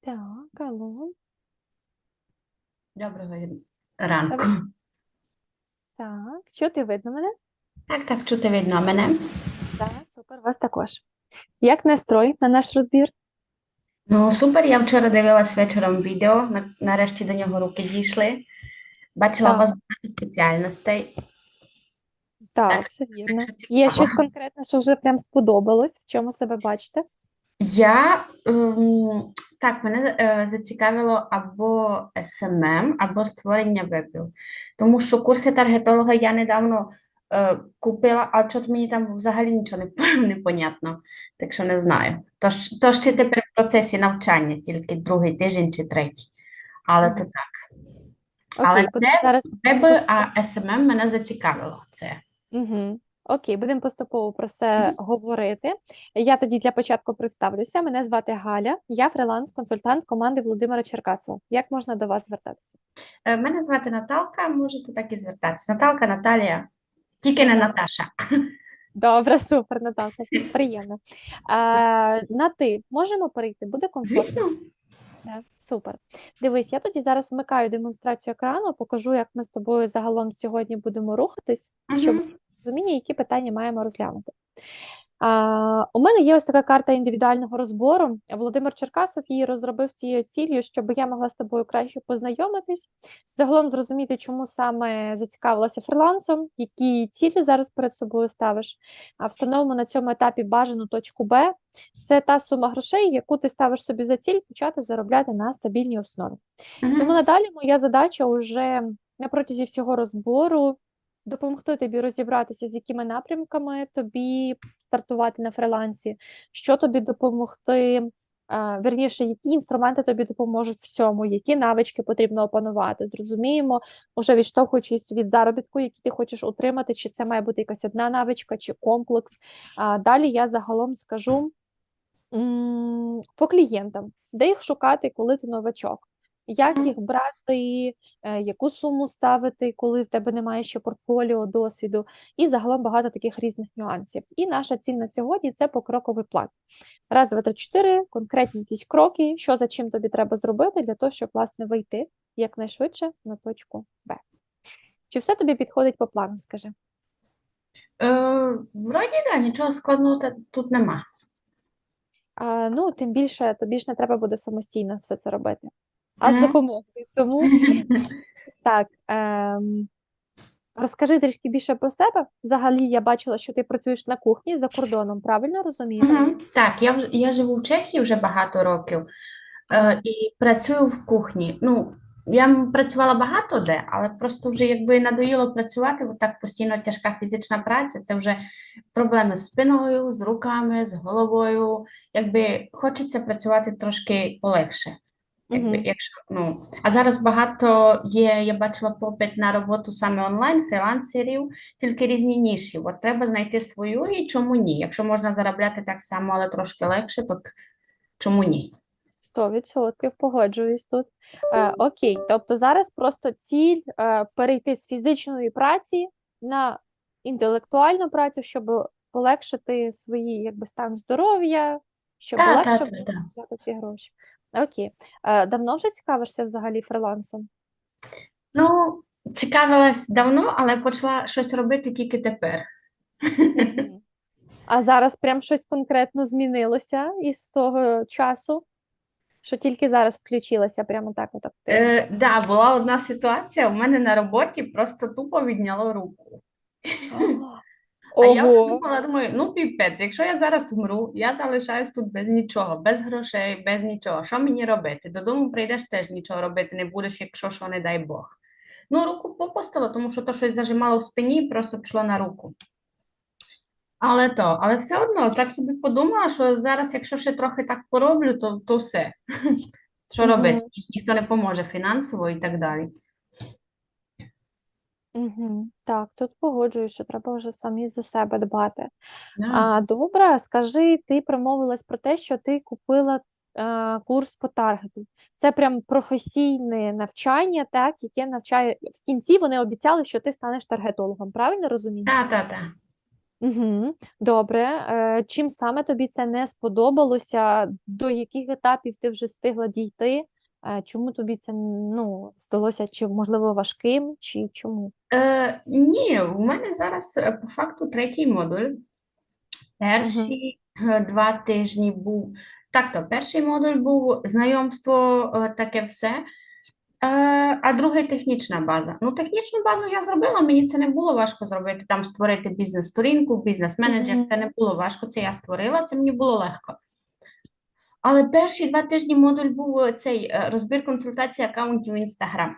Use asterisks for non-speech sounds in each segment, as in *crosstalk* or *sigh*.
Так, алло. Доброго ранку. Так, чути видно мене? Так, так, чути видно мене. Так, супер, вас також. Як настрой на наш розбір? Ну, супер, я вчора дивилась вечором відео, нарешті до нього руки дійшли. Бачила у вас багато спеціальностей. Так, Так, все вірно. що Є цікаво. щось конкретне, що вже прям сподобалось, в чому себе бачите? Я, ем, так, мене е, зацікавило або SMM, або створення вебів. Тому що курси таргетолога я недавно е, купила, а щось мені там взагалі нічого не, *laughs* не понятно, так що не знаю. Тож, то ще тепер в процесі навчання, тільки другий тиждень чи третій. Але то так. Але Окей, будемо це зараз Веби, а SMM мене зацікавило. Це. Угу. Окей, будемо поступово про це говорити. Я тоді для початку представлюся. Мене звати Галя, я фриланс-консультант команди Володимира Черкасова. Як можна до вас звертатися? Е, Мене звати Наталка, можете так і звертатися. Наталка, Наталія, тільки не Наташа. Добре, супер, Наталка, *laughs* приємно. А, на ти можемо перейти? Буде комфортно? Звісно. Так, супер. Дивись, я тоді зараз вмикаю демонстрацію екрану, покажу, як ми з тобою загалом сьогодні будемо рухатись, щоб. Розуміння, які питання маємо розглянути. А, у мене є ось така карта індивідуального розбору. Володимир Черкасов її розробив з цією ціллю, щоб я могла з тобою краще познайомитись, загалом зрозуміти, чому саме зацікавилася фрилансом, які цілі зараз перед собою ставиш. А встановимо на цьому етапі бажану точку Б. Це та сума грошей, яку ти ставиш собі за ціль почати заробляти на стабільній основі. Тому надалі моя задача уже на протязі всього розбору допомогти тобі розібратися, з якими напрямками тобі стартувати на фрилансі, що тобі допомогти, а, вірніше, які інструменти тобі допоможуть в цьому, які навички потрібно опанувати. Зрозуміємо, уже відштовхуючись від заробітку, який ти хочеш отримати, чи це має бути якась одна навичка, чи комплекс. Далі я загалом скажу по клієнтам, де їх шукати, коли ти новачок. Як їх брати, е, яку суму ставити, коли в тебе немає ще портфоліо, досвіду, і загалом багато таких різних нюансів. І наша ціль на сьогодні це покроковий план. Раз, два, три, чотири, конкретні якісь кроки, що за чим тобі треба зробити для того, щоб власне вийти якнайшвидше на точку Б. Чи все тобі підходить по плану, скажи? Е, вроді, да, нічого складного тут нема. А, ну, тим більше тобі ж не треба буде самостійно все це робити, а з допомогою. Тому *laughs* Так, ем, розкажи трішки більше про себе. Взагалі, я бачила, що ти працюєш на кухні за кордоном, правильно розумію? Мгм. Так, я, я живу в Чехії вже багато років е, і працюю в кухні. Ну, я працювала багато де, але просто вже якби надоїло працювати, бо так постійно тяжка фізична праця, це вже проблеми з спиною, з руками, з головою. Якби хочеться працювати трошки полегше. Якби, Мгм. якщо, ну, а зараз багато є, я бачила попит на роботу саме онлайн, фрілансерів, тільки різні ніші. От треба знайти свою і чому ні? Якщо можна заробляти так само, але трошки легше, то чому ні? Сто відсотків погоджуюсь тут. Е, окей, тобто зараз просто ціль е, перейти з фізичної праці на інтелектуальну працю, щоб полегшити свої якби стан здоров'я, щоб Так, легше так, було так. ці гроші. Окей. Е, давно вже цікавишся взагалі фрилансом? Ну, цікавилась давно, але почала щось робити тільки тепер. Мгм. А зараз прям щось конкретно змінилося із того часу, що тільки зараз включилася прямо так от активно. Е, да, була одна ситуація, у мене на роботі просто тупо відняло руку. А я вже Ого, думала, думаю, ну піпець, якщо я зараз умру, я залишаюсь тут без нічого, без грошей, без нічого. Що мені робити? Додому прийдеш теж нічого робити не будеш, якщо що, не дай Бог. Ну, руку попустила, тому що то щось зажимало в спині, просто пішло на руку. Але то, але все одно, так собі подумала, що зараз, якщо ще трохи так пороблю, то, то все. *laughs* Що робити? Ніхто не поможе фінансово і так далі. Мгм. Так, тут погоджуюсь, що треба вже самі за себе дбати. Да. А, добре, скажи, ти промовилась про те, що ти купила е, курс по таргету. Це прям професійне навчання, так, яке навчає в кінці вони обіцяли, що ти станеш таргетологом. Правильно розумію? Та, та, та. Угу. Добре. Е, чим саме тобі це не сподобалося? До яких етапів ти вже встигла дійти? Чому тобі це ну, здалося, чи можливо важким, чи чому? Е, ні, у мене зараз е, по факту третій модуль. Перші е, два тижні був. Так, то перший модуль був знайомство, е, таке все. А другий технічна база. Ну, технічну базу я зробила, мені це не було важко зробити. Там створити бізнес-сторінку, бізнес-менеджер, Мгм. це не було важко, це я створила, це мені було легко. Але перші два тижні модуль був е, цей е, розбір консультації аккаунтів Instagram.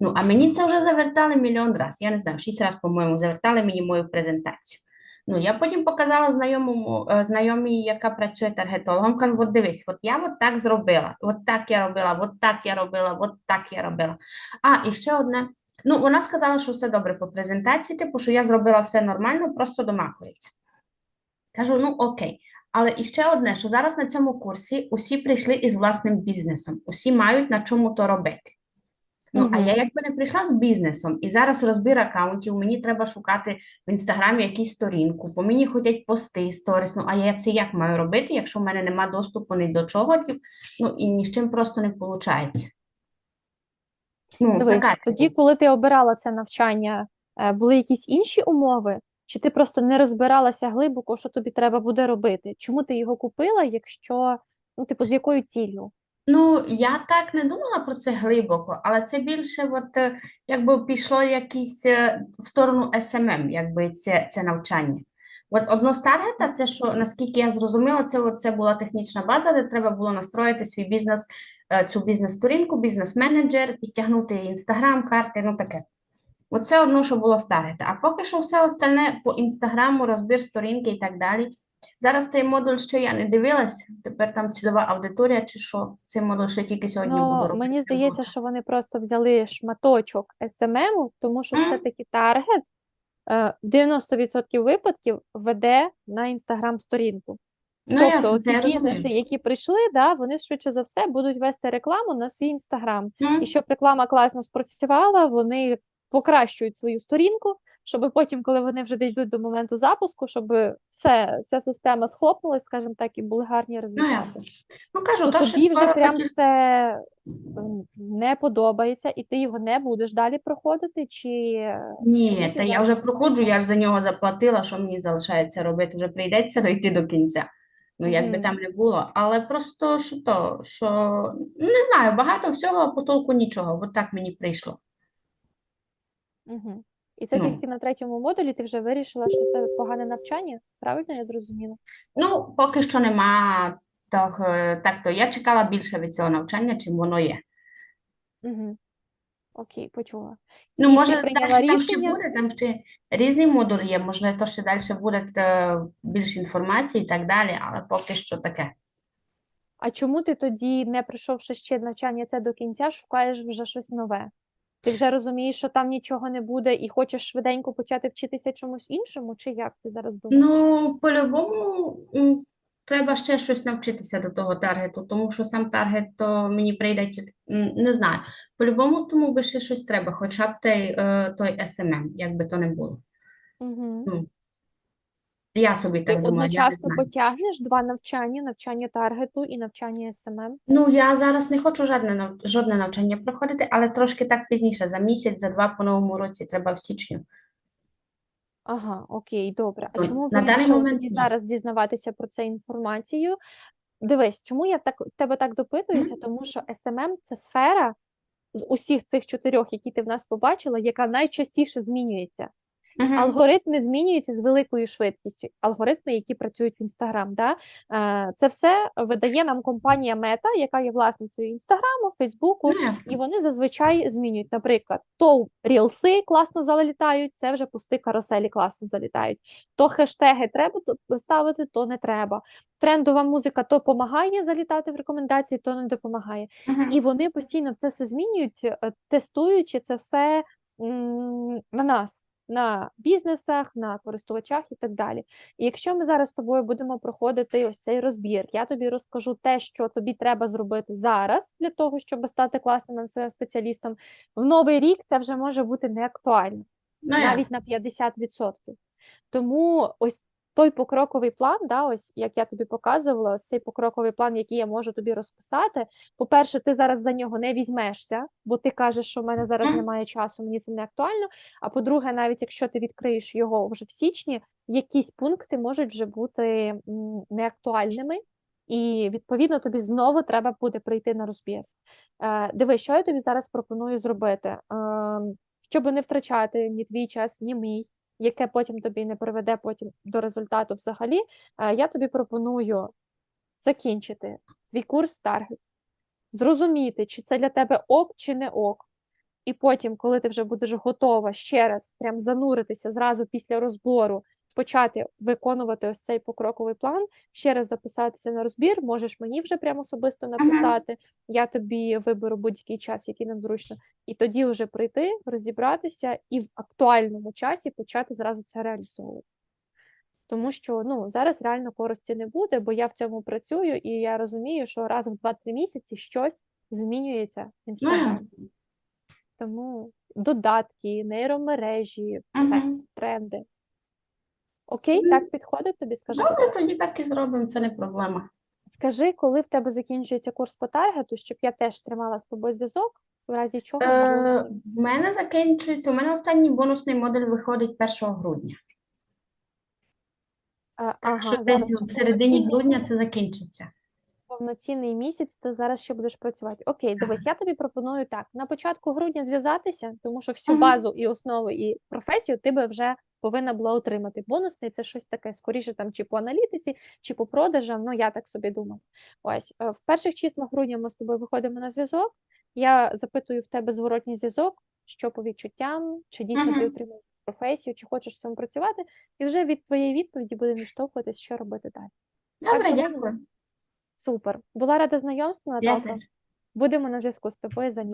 Ну, а мені це вже завертали мільйон раз. Я не знаю, шість разів, по-моєму, завертали мені мою презентацію. Ну, я потім показала знайомому, е, знайомій, яка працює таргетологом, кажу, от дивись, от я от так зробила, от так я робила, от так я робила, от так я робила. А, і ще одне. Ну, вона сказала, що все добре по презентації, типу, що я зробила все нормально, просто домахується. Кажу, ну окей. Але і ще одне, що зараз на цьому курсі усі прийшли із власним бізнесом, усі мають на чому то робити. Ну, а я якби не прийшла з бізнесом, і зараз розбір аккаунтів, мені треба шукати в інстаграмі якусь сторінку, по мені ходять пости, сторіс. Ну, а я це як маю робити, якщо в мене нема доступу ні до чого, ну і ні з чим просто не виходить. Ну, Дивись, така тоді, коли ти обирала це навчання, е, були якісь інші умови? Чи ти просто не розбиралася глибоко, що тобі треба буде робити? Чому ти його купила, якщо, ну, типу, з якою ціллю? Ну, я так не думала про це глибоко, але це більше от, е, якби пішло якісь е, в сторону SMM, якби це, це навчання. От одно з таргета, це що, наскільки я зрозуміла, це, от, це була технічна база, де треба було настроїти свій бізнес, е, цю бізнес-сторінку, бізнес-менеджер, підтягнути інстаграм, карти, ну таке. Оце одно, що було з. А поки що все остальне по інстаграму, розбір сторінки і так далі. Зараз цей модуль ще я не дивилась, тепер там цільова аудиторія чи що. Цей модуль ще тільки сьогодні буду Ну, робити. мені здається, що вони просто взяли шматочок SMM, тому що Мгм. все-таки таргет е, 90% випадків веде на інстаграм-сторінку. Ну, Тобто розумію. бізнеси, які прийшли, да, вони швидше за все будуть вести рекламу на свій інстаграм. Мгм. І щоб реклама класно спрацювала, вони покращують свою сторінку, щоб потім, коли вони вже дійдуть до моменту запуску, щоб все, вся система схлопнулась, скажімо так, і були гарні Ну, результати. Ну, кажу, То то тобі вже скоро прям це не подобається, і ти його не будеш далі проходити, чи Ні, ти та я вже проходжу, я ж за нього заплатила, що мені залишається робити, вже прийдеться дойти до кінця. Ну, як би там не було, але просто що то, що не знаю, багато всього, а по толку нічого. От так мені прийшло. Угу. І це Ну. тільки на третьому модулі ти вже вирішила, що це погане навчання? Правильно я зрозуміла? Ну, поки що нема того, так то я чекала більше від цього навчання, чим воно є. Угу. Окей, почула. Ну, І ти може, прийняла далі там ще рішення? буде, там ще різні модулі є, можливо, то ще далі буде е, більше інформації і так далі, але поки що таке. А чому ти тоді, не пройшовши ще навчання це до кінця, шукаєш вже щось нове? Ти вже розумієш, що там нічого не буде, і хочеш швиденько почати вчитися чомусь іншому, чи як ти зараз думаєш? Ну, по-любому треба ще щось навчитися до того таргету, тому що сам таргет то мені прийде, не знаю. По-любому тому би ще щось треба, хоча б той, е, той SMM, як би то не було. Угу. Ну, я собі Ти так думаю, я не одночасно знаю. потягнеш два навчання: навчання таргету і навчання СММ? Ну, я зараз не хочу жодне, нав- жодне навчання проходити, але трошки так пізніше, за місяць, за два по новому році, треба в січню. Ага, окей, добре. А Ну, чому на даний момент тоді ні. зараз дізнаватися про це інформацію? Дивись, чому я так в тебе так допитуюся? Тому що SMM – це сфера з усіх цих чотирьох, які ти в нас побачила, яка найчастіше змінюється. Мгм. Алгоритми змінюються з великою швидкістю. Алгоритми, які працюють в Інстаграм. Да? Е, Це все видає нам компанія Мета, яка є власницею Інстаграму, Фейсбуку, Ну, і вони зазвичай змінюють. Наприклад, то рілси класно залітають, це вже пусти каруселі класно залітають. То хештеги треба ставити, то не треба. Трендова музика то допомагає залітати в рекомендації, то не допомагає. Мгм. І вони постійно це все змінюють, е, тестуючи це все на нас, на бізнесах, на користувачах і так далі. І якщо ми зараз з тобою будемо проходити ось цей розбір, я тобі розкажу те, що тобі треба зробити зараз для того, щоб стати класним спеціалістом, в новий рік це вже може бути не актуально, Ну, навіть на 50%. Тому ось той покроковий план, да, ось як я тобі показувала, ось цей покроковий план, який я можу тобі розписати. По-перше, ти зараз за нього не візьмешся, бо ти кажеш, що в мене зараз немає часу, мені це не актуально. А по-друге, навіть якщо ти відкриєш його вже в січні, якісь пункти можуть вже бути неактуальними, і відповідно тобі знову треба буде прийти на розбір. Е, Диви, що я тобі зараз пропоную зробити, Ем, щоб не втрачати ні твій час, ні мій, яке потім тобі не приведе потім до результату взагалі. е, Я тобі пропоную закінчити твій курс таргет, зрозуміти, чи це для тебе ок, чи не ок. І потім, коли ти вже будеш готова ще раз прям зануритися зразу після розбору, почати виконувати ось цей покроковий план, ще раз записатися на розбір, можеш мені вже прямо особисто написати, я тобі виберу будь-який час, який нам зручно, і тоді вже прийти, розібратися і в актуальному часі почати зразу це реалізовувати. Тому що ну, зараз реально користі не буде, бо я в цьому працюю, і я розумію, що раз в 2-3 місяці щось змінюється в Ну, інстаграмі. ясно. Тому додатки, нейромережі, все, Мгм. тренди. Окей, Мгм. так підходить тобі? Скажи, Добре, тоді так і зробимо, це не проблема. Скажи, коли в тебе закінчується курс по таргету, щоб я теж тримала з тобою зв'язок, в разі чого Е, в мене закінчується, у мене останній бонусний модуль виходить 1 грудня. А, Так ага, що десь в середині грудня це закінчиться. Повноцінний місяць, ти зараз ще будеш працювати. Окей, дивись, я тобі пропоную так: на початку грудня зв'язатися, тому що всю базу і основу, і професію ти би вже повинна була отримати. Бонусний це щось таке, скоріше там чи по аналітиці, чи по продажам. Ну я так собі думаю. Ось е, в перших числах грудня ми з тобою виходимо на зв'язок. Я запитую в тебе зворотній зв'язок, що по відчуттям, чи дійсно ти отримав професію, чи хочеш в цьому працювати, і вже від твоєї відповіді будемо відштовхуватись, що робити далі. Добре, домовились? дякую. Супер. Була рада знайомству, Наталка. Будемо на зв'язку з тобою за